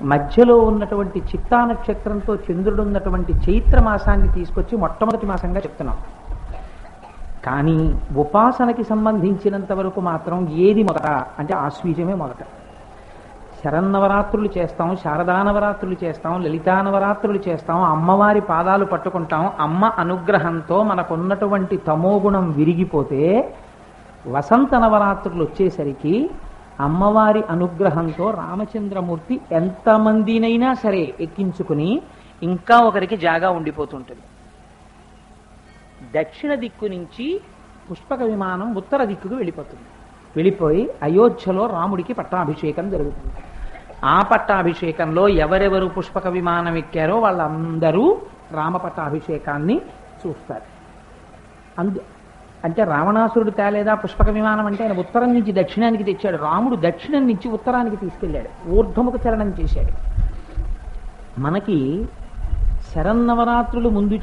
మధ్యలో ఉన్నటువంటి చిత్తా నక్షత్రంతో చంద్రుడు ఉన్నటువంటి చైత్ర మాసాన్ని తీసుకొచ్చి మొట్టమొదటి మాసంగా చెప్తున్నాం. కానీ ఉపాసనకి సంబంధించినంత వరకు మాత్రం ఏది మొదట అంటే ఆశ్వీజమే మొదట. శరన్నవరాత్రులు చేస్తాం శారదా నవరాత్రులు చేస్తాం లలితా నవరాత్రులు చేస్తాం అమ్మవారి పాదాలు పట్టుకుంటాం అమ్మ అనుగ్రహంతో మనకున్నటువంటి తమోగుణం విరిగిపోతే వసంత నవరాత్రులు వచ్చేసరికి అమ్మవారి అనుగ్రహంతో రామచంద్రమూర్తి ఎంతమందినైనా సరే ఎక్కించుకుని ఇంకా ఒకరికి జాగా ఉండిపోతుంటుంది. దక్షిణ దిక్కు నుంచి పుష్పక విమానం ఉత్తర దిక్కుకు వెళ్ళిపోతుంది. వెళ్ళిపోయి అయోధ్యలో రాముడికి పట్టాభిషేకం జరుగుతుంది. ఆ పట్టాభిషేకంలో ఎవరెవరు పుష్పక విమానం ఎక్కారో వాళ్ళందరూ రామ పట్టాభిషేకాన్ని చూస్తారు. అందు అంటే రావణాసురుడు తేలేదా పుష్పక విమానం అంటే ఆయన ఉత్తరం నుంచి దక్షిణానికి తెచ్చాడు. రాముడు దక్షిణం నుంచి ఉత్తరానికి తీసుకెళ్ళాడు. ఊర్ధముఖ చలనం చేశాడు. మనకి శరన్నవరాత్రులు ముందు